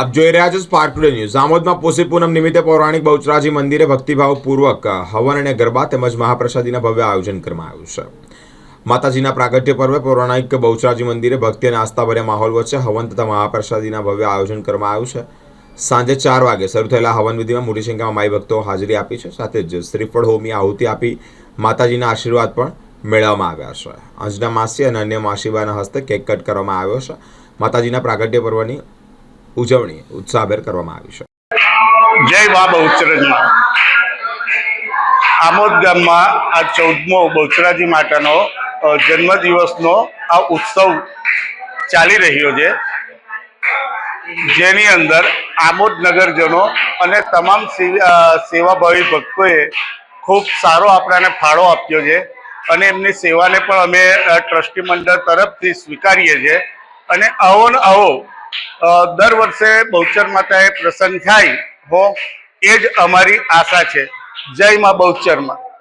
આપ જોઈ રહ્યા છો સ્પાર્ક ટુડે ન્યૂઝ આમોદમાં પોષી પૂનમ નિમિત્તે પૌરાણિક બહુચરાજી મંદિરે ભક્તિભાવપૂર્વક હવન અને ગરબા તેમજ મહાપ્રસાદીના ભવ્ય આયોજન કરવામાં આવ્યું છે. માતાજીના પ્રાગટ્ય પર્વે પૌરાણિક બહુચરાજી મંદિરે ભક્તિ અને આસ્થાભર્યા માહોલ વચ્ચે હવન તથા મહાપ્રસાદીના ભવ્ય આયોજન કરવામાં આવ્યું છે. સાંજે ચાર વાગે શરૂ થયેલા હવન વિધિમાં મોટી સંખ્યામાં માઈ ભક્તો હાજરી આપી છે. સાથે જ શ્રીફળ હોમી આહુતિ આપી માતાજીના આશીર્વાદ પણ મેળવવામાં આવ્યા છે. અંજના માસી અને અન્ય માસીબાના હસ્તે કેક કટ કરવામાં આવ્યો છે. માતાજીના પ્રાગટ્ય પર્વની ઉજવણી ઉત્સાહભેર કરવામાં આવી છે. જય મા બહુચરજમાં આમોદ ગામમાં આ ચૌદમો બહુચરાજી માતાનો જન્મદિવસનો આ ઉત્સવ ચાલી રહ્યો છે. જેની અંદર આમોદ નગરજનો અને તમામ સેવાભાવી ભક્તોએ ખૂબ સારો આપણાને ફાળો આપ્યો છે અને એમની સેવાને પણ અમે ટ્રસ્ટી મંડળ તરફથી સ્વીકારીએ છીએ. અને આવો ને આવો દર વર્ષે બહુચર માતાએ પ્રસન્ન થાય હો, એ જ અમારી આશા છે. જય માં બહુચરમાં.